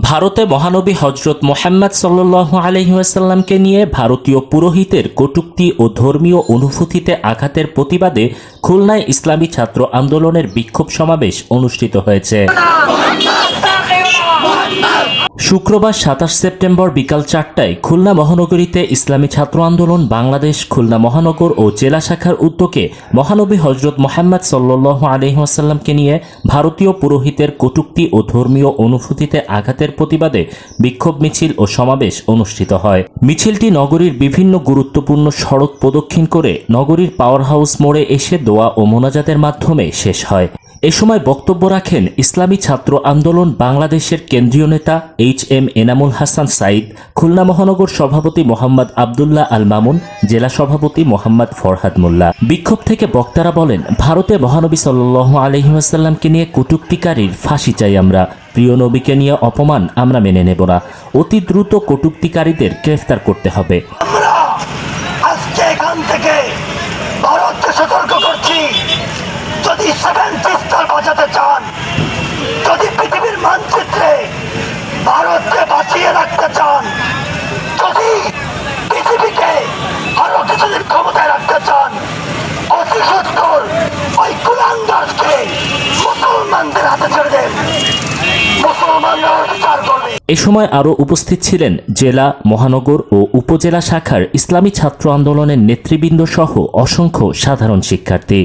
ভারতে মহানবী হজরত মোহাম্মদ সাল্লাহ আলহিহাসাল্লামকে নিয়ে ভারতীয় পুরোহিতের কটুক্তি ও ধর্মীয় অনুভূতিতে আঘাতের প্রতিবাদে খুলনায় ইসলামী ছাত্র আন্দোলনের বিক্ষোভ সমাবেশ অনুষ্ঠিত হয়েছে। শুক্রবার সাতাশ সেপ্টেম্বর বিকাল চারটায় খুলনা মহানগরীতে ইসলামী ছাত্র আন্দোলন, বাংলাদেশ, খুলনা মহানগর ও জেলা শাখার উদ্যোগে মহানবী হজরত মোহাম্মদ সাল্লাহ আলহিহাসাল্লামকে নিয়ে ভারতীয় পুরোহিতের কটূক্তি ও ধর্মীয় অনুভূতিতে আঘাতের প্রতিবাদে বিক্ষোভ মিছিল ও সমাবেশ অনুষ্ঠিত হয়। মিছিলটি নগরীর বিভিন্ন গুরুত্বপূর্ণ সড়ক প্রদক্ষিণ করে নগরীর পাওয়ার হাউস মোড়ে এসে দোয়া ও মোনাজাতের মাধ্যমে শেষ হয়। এ সময় বক্তব্য রাখেন ইসলামী ছাত্র আন্দোলন বাংলাদেশের কেন্দ্রীয় নেতা এইচ এম এনামুল হাসান সাইদ, খুলনা মহানগর সভাপতি মোহাম্মদ আবদুল্লাহ আল মামুন, জেলা সভাপতি মোহাম্মদ ফরহাদ মোল্লা। বিক্ষোভ থেকে বক্তারা বলেন, ভারতে মহানবী সাল্লাহ আলহিহাসাল্লামকে নিয়ে কটুক্তিকারীর ফাঁসি চাই আমরা। প্রিয় নবীকে নিয়ে অপমান আমরা মেনে নেব না। অতি দ্রুত কটুক্তিকারীদের গ্রেফতার করতে হবে। হাতে এ সময় আরও উপস্থিত ছিলেন জেলা, মহানগর ও উপজেলা শাখার ইসলামী ছাত্র আন্দোলনের নেতৃবৃন্দ সহ অসংখ্য সাধারণ শিক্ষার্থী।